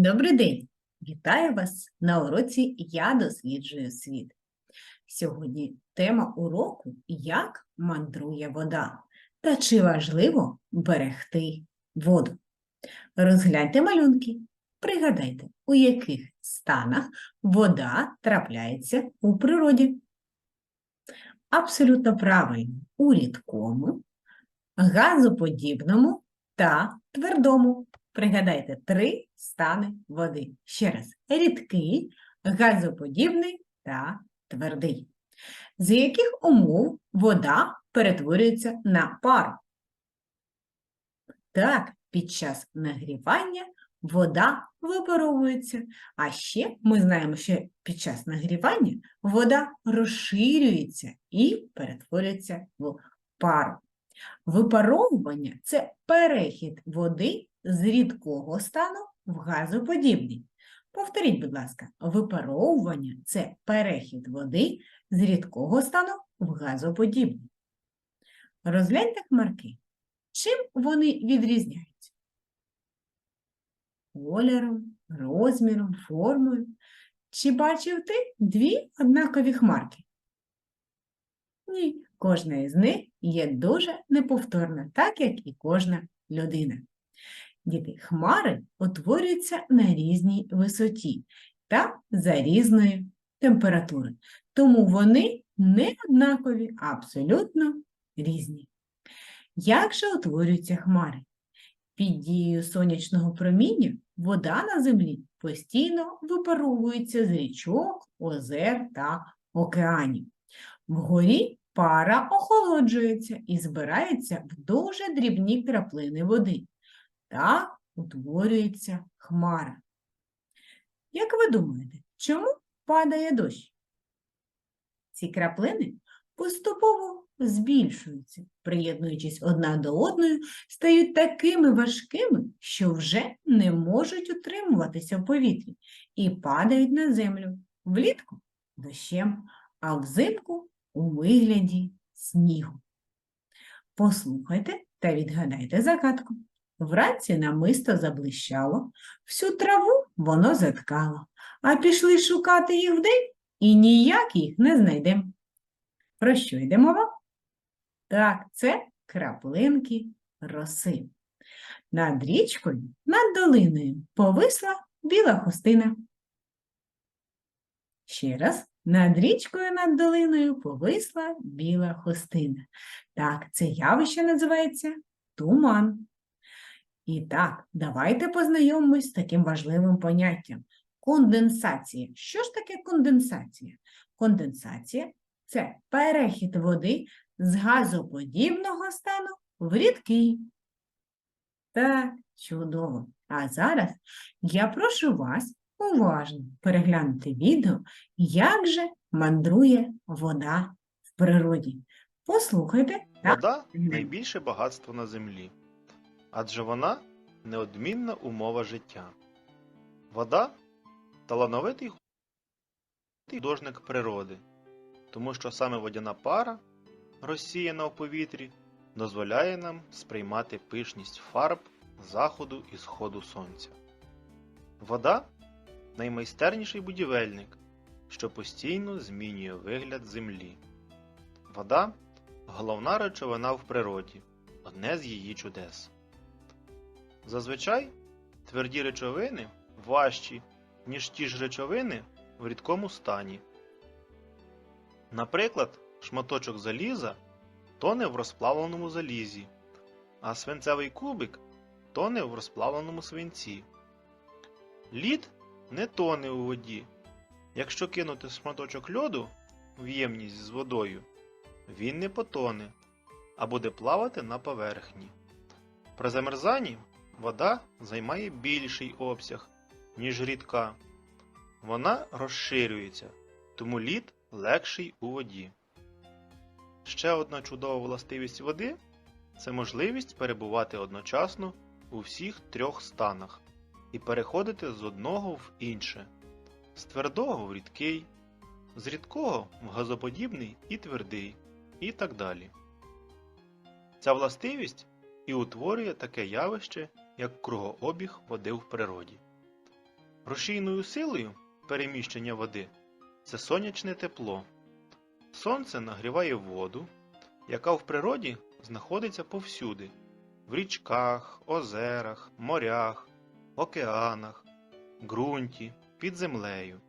Добрий день! Вітаю вас на уроці Я досліджую світ. Сьогодні тема уроку Як мандрує вода та чи важливо берегти воду. Розгляньте малюнки. Пригадайте, у яких станах вода трапляється у природі. Абсолютно правильно, у рідкому, газоподібному та твердому. Пригадайте три стани води. Ще раз: рідкий, газоподібний та твердий. З яких умов вода перетворюється на пару? Так, під час нагрівання вода випаровується. А ще ми знаємо, що під час нагрівання вода розширюється і перетворюється в пару. Випаровування це перехід води з рідкого стану в газоподібний. Повторіть, будь ласка, випаровування це перехід води з рідкого стану в газоподібний. Розгляньте хмарки. Чим вони відрізняються? Кольором, розміром, формою. Чи бачив ти дві однакові хмарки? Ні, кожна із них є дуже неповторна, так як і кожна людина. Діти, хмари утворюються на різній висоті та за різної температури, тому вони не однакові, а абсолютно різні. Як же утворюються хмари? Під дією сонячного проміння вода на землі постійно випаровується з річок, озер та океанів. Вгорі пара охолоджується і збирається в дуже дрібні краплини води. Так утворюється хмара. Як ви думаєте, чому падає дощ? Ці краплини поступово збільшуються, приєднуючись одна до одної, стають такими важкими, що вже не можуть утримуватися в повітрі і падають на землю влітку дощем, а взимку у вигляді снігу. Послухайте та відгадайте загадку. Вранці намисто заблищало, всю траву воно заткало, а пішли шукати їх вдень і ніяк їх не знайдемо. Про що йде мова? Так, це краплинки роси. Над річкою, над долиною повисла біла хустина. Ще раз, над річкою над долиною повисла біла хустина. Так, це явище називається туман. І так, давайте познайомимось з таким важливим поняттям конденсація. Що ж таке конденсація? Конденсація це перехід води з газоподібного стану в рідкий. Так, чудово. А зараз я прошу вас уважно переглянути відео, як же мандрує вода в природі. Послухайте Вода найбільше багатство на землі, адже вона неодмінна умова життя. Вода талановитий художник природи, тому що саме водяна пара, розсіяна в повітрі, дозволяє нам сприймати пишність фарб заходу і сходу сонця. Вода наймайстерніший будівельник, що постійно змінює вигляд землі. Вода головна речовина в природі, одне з її чудес. Зазвичай тверді речовини важчі, ніж ті ж речовини в рідкому стані. Наприклад, шматочок заліза тоне в розплавленому залізі, а свинцевий кубик тоне в розплавленому свинці. Лід не тоне у воді. Якщо кинути шматочок льоду в ємність з водою, він не потоне, а буде плавати на поверхні. При замерзанні вода займає більший обсяг, ніж рідка. Вона розширюється, тому лід легший у воді. Ще одна чудова властивість води це можливість перебувати одночасно у всіх трьох станах і переходити з одного в інше, з твердого в рідкий, з рідкого в газоподібний і твердий, і так далі. Ця властивість і утворює таке явище, як кругообіг води в природі. Рушійною силою переміщення води це сонячне тепло. Сонце нагріває воду, яка в природі знаходиться повсюди в річках, озерах, морях, океанах, ґрунті, під землею.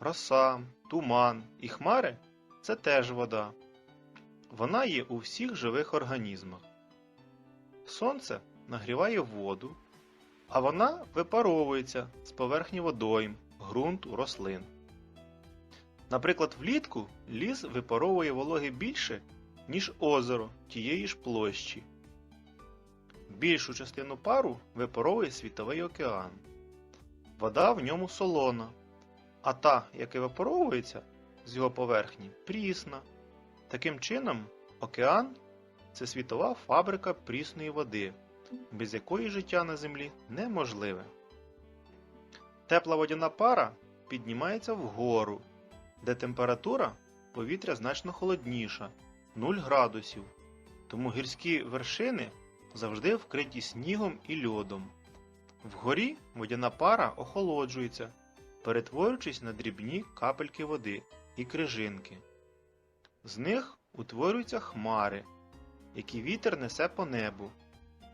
Роса, туман і хмари це теж вода. Вона є у всіх живих організмах. Сонце нагріває воду, а вона випаровується з поверхні водойм, ґрунту, рослин. Наприклад, влітку ліс випаровує вологи більше, ніж озеро тієї ж площі. Більшу частину пару випаровує світовий океан. Вода в ньому солона, а та, яка випаровується з його поверхні, прісна. Таким чином, океан це світова фабрика прісної води, без якої життя на землі неможливе. Тепла водяна пара піднімається вгору, де температура повітря значно холодніша 0 градусів, тому гірські вершини завжди вкриті снігом і льодом. Вгорі водяна пара охолоджується, перетворюючись на дрібні капельки води і крижинки. З них утворюються хмари, які вітер несе по небу.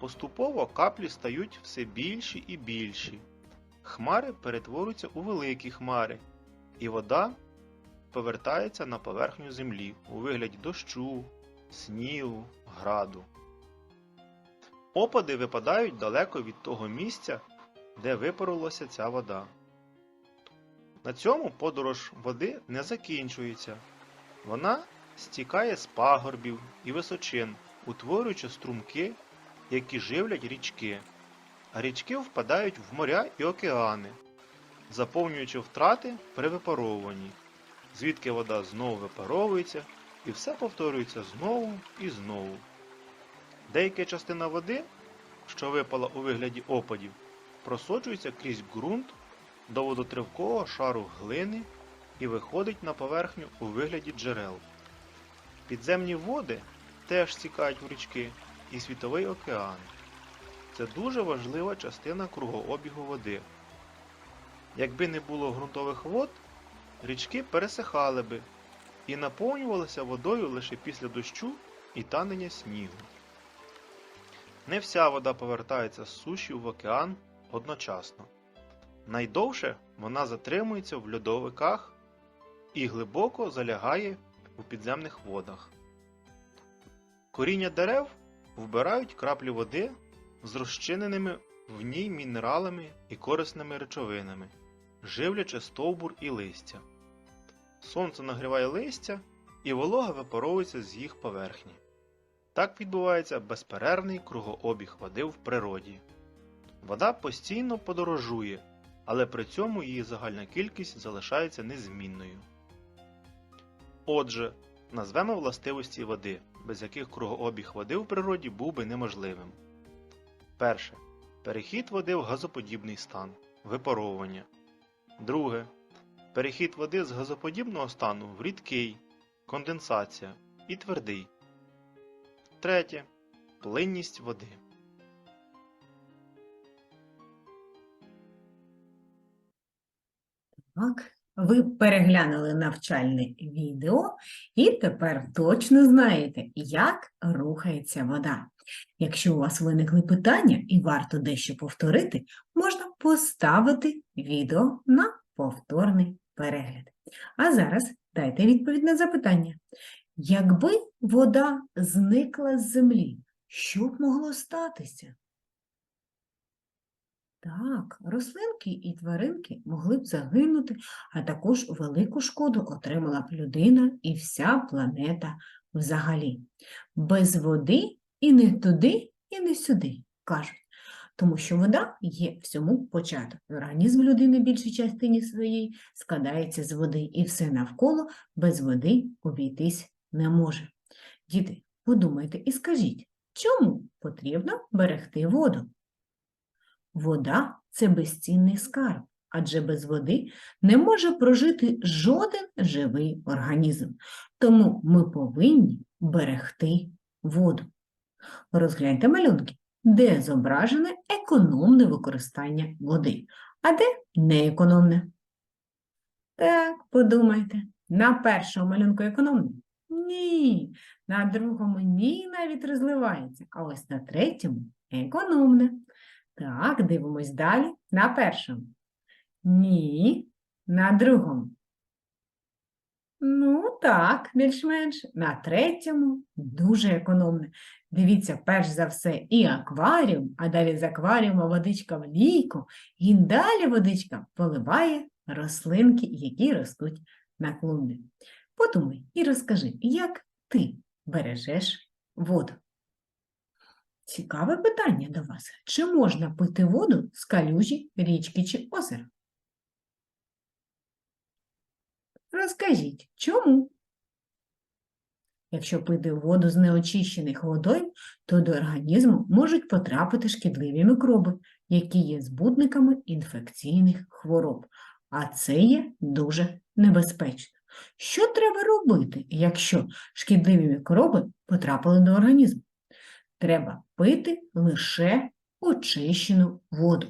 Поступово каплі стають все більші і більші. Хмари перетворюються у великі хмари, і вода повертається на поверхню землі у вигляді дощу, снігу, граду. Опади випадають далеко від того місця, де випарилася ця вода. На цьому подорож води не закінчується. Вона стікає з пагорбів і височин, утворюючи струмки, які живлять річки, а річки впадають в моря і океани, заповнюючи втрати при випаровуванні, звідки вода знову випаровується і все повторюється знову і знову. Деяка частина води, що випала у вигляді опадів, просочується крізь ґрунт до водотривкого шару глини і виходить на поверхню у вигляді джерел. Підземні води теж стікають в річки і світовий океан. Це дуже важлива частина кругообігу води. Якби не було ґрунтових вод, річки пересихали би і наповнювалися водою лише після дощу і танення снігу. Не вся вода повертається з суші в океан одночасно. Найдовше вона затримується в льодовиках і глибоко залягає у підземних водах. Коріння дерев вбирають краплі води з розчиненими в ній мінералами і корисними речовинами, живлячи стовбур і листя. Сонце нагріває листя, і волога випаровується з їх поверхні. Так відбувається безперервний кругообіг води в природі. Вода постійно подорожує, але при цьому її загальна кількість залишається незмінною. Отже, назвемо властивості води, без яких кругообіг води в природі був би неможливим. Перше. Перехід води в газоподібний стан випаровування. Друге. Перехід води з газоподібного стану в рідкий конденсація і твердий. Третє. Плинність води. Так, ви переглянули навчальне відео і тепер точно знаєте, як рухається вода. Якщо у вас виникли питання і варто дещо повторити, можна поставити відео на повторний перегляд. А зараз дайте відповідь на запитання. Якби вода зникла з землі, що б могло статися? Так, рослинки і тваринки могли б загинути, а також велику шкоду отримала б людина і вся планета взагалі. Без води і не туди, і не сюди, кажуть. Тому що вода є всьому початок. Організм людини більшій частині своїй складається з води, і все навколо без води обійтись не може. Діти, подумайте і скажіть, чому потрібно берегти воду? Вода це безцінний скарб, адже без води не може прожити жоден живий організм. Тому ми повинні берегти воду. Розгляньте малюнки, де зображене економне використання води. а де неекономне? Так, подумайте, на першому малюнку економне? Ні, на другому ні, навіть розливається, а ось на третьому економне. Так, дивимось далі. На першому. Ні, на другому. Ну, так, більш-менш. На третьому дуже економне. Дивіться, перш за все, і акваріум, а далі з акваріума водичка в лійку, і далі водичка поливає рослинки, які ростуть на клумбі. Подумай і розкажи, як ти бережеш воду. Цікаве питання до вас. Чи можна пити воду з калюжі, річки чи озера? Розкажіть, чому? Якщо пити воду з неочищених водойм, то до організму можуть потрапити шкідливі мікроби, які є збудниками інфекційних хвороб, а це є дуже небезпечно. Що треба робити, якщо шкідливі мікроби потрапили до організму? Треба пити лише очищену воду,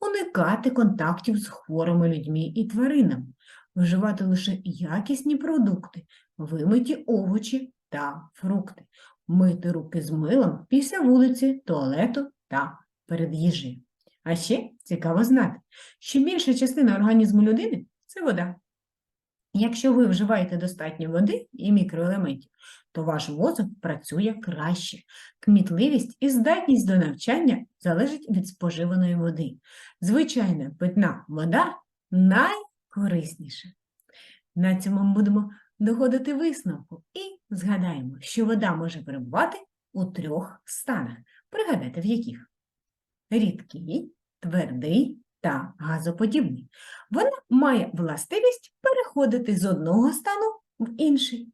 уникати контактів з хворими людьми і тваринами, вживати лише якісні продукти, вимиті овочі та фрукти, мити руки з милом після вулиці, туалету та перед їжею. А ще цікаво знати, що більша частина організму людини це вода. Якщо ви вживаєте достатньо води і мікроелементів, то ваш мозок працює краще. Кмітливість і здатність до навчання залежить від споживаної води. Звичайна питна вода найкорисніша. На цьому ми будемо доходити висновку і згадаємо, що вода може перебувати у трьох станах. Пригадайте, в яких? Рідкий, твердий та газоподібний. Вона має властивість переходити з одного стану в інший.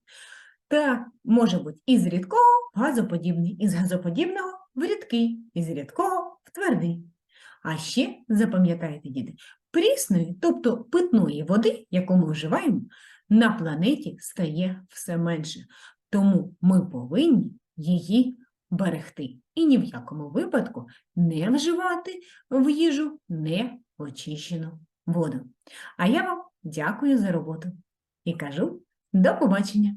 Та може бути із рідкого в газоподібний, із газоподібного в рідкий, із рідкого в твердий. А ще запам'ятайте, діти, прісної, тобто питної води, яку ми вживаємо, на планеті стає все менше. Тому ми повинні її берегти і ні в якому випадку не вживати в їжу неочищену воду. А я вам дякую за роботу і кажу до побачення!